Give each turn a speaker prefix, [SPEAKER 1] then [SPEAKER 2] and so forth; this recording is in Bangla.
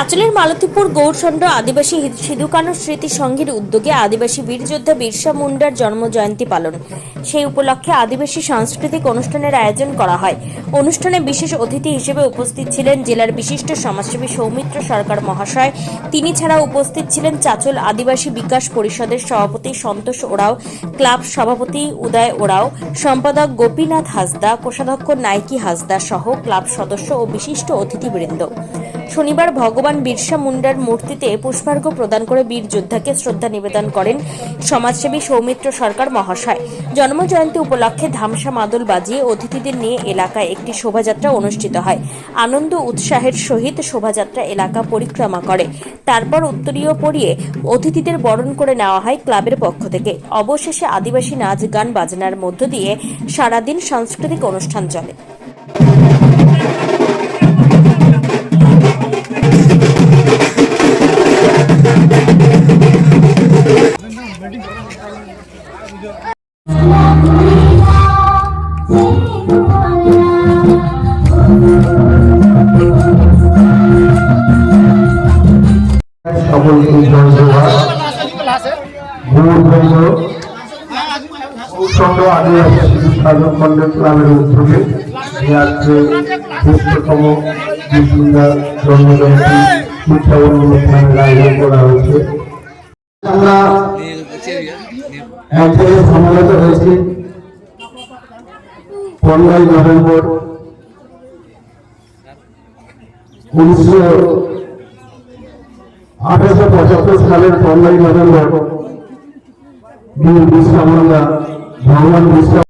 [SPEAKER 1] চাচলের মালতীপুর গৌরচন্দ্র আদিবাসী কানু স্মৃতি সংঘের উদ্যোগে আদিবাসী বীরযোদ্ধা বিরসা মুন্ডার জয়ন্তী পালন সেই উপলক্ষে আদিবাসী সাংস্কৃতিক অনুষ্ঠানের আয়োজন করা হয় অনুষ্ঠানে বিশেষ অতিথি হিসেবে উপস্থিত ছিলেন জেলার বিশিষ্ট সমাজসেবী সৌমিত্র সরকার মহাশয় তিনি ছাড়া উপস্থিত ছিলেন চাচল আদিবাসী বিকাশ পরিষদের সভাপতি সন্তোষ ওরাও ক্লাব সভাপতি উদয় ওরাও সম্পাদক গোপীনাথ হাসদা কোষাধ্যক্ষ নাইকি হাসদা সহ ক্লাব সদস্য ও বিশিষ্ট অতিথিবৃন্দ শনিবার ভগবান ভগবান বিরসা মুন্ডার মূর্তিতে পুষ্পার্ঘ প্রদান করে বীর যোদ্ধাকে শ্রদ্ধা নিবেদন করেন সমাজসেবী সৌমিত্র সরকার মহাশয় জন্মজয়ন্তী উপলক্ষে ধামসা মাদল বাজিয়ে অতিথিদের নিয়ে এলাকায় একটি শোভাযাত্রা অনুষ্ঠিত হয় আনন্দ উৎসাহের সহিত শোভাযাত্রা এলাকা পরিক্রমা করে তারপর উত্তরীয় পরিয়ে অতিথিদের বরণ করে নেওয়া হয় ক্লাবের পক্ষ থেকে অবশেষে আদিবাসী নাচ গান বাজনার মধ্য দিয়ে সারাদিন সাংস্কৃতিক অনুষ্ঠান চলে সকলকে ধন্যবাদ প্রচন্ড
[SPEAKER 2] আদিবাসী শিশু সাধন কল্যাণ ক্লাবের উদ্যোগে আজকে শ্রেষ্ঠতম বিষ্ণুদার জন্মজয়ন্তী আমরা একদিকে সম্মিলিত হয়েছি পনেরোই নভেম্বর উনিশশো আঠারোশো পঁচাত্তর সালের পনেরোই নভেম্বর বিশ্বামন্দা ভগবান বিশ্রাম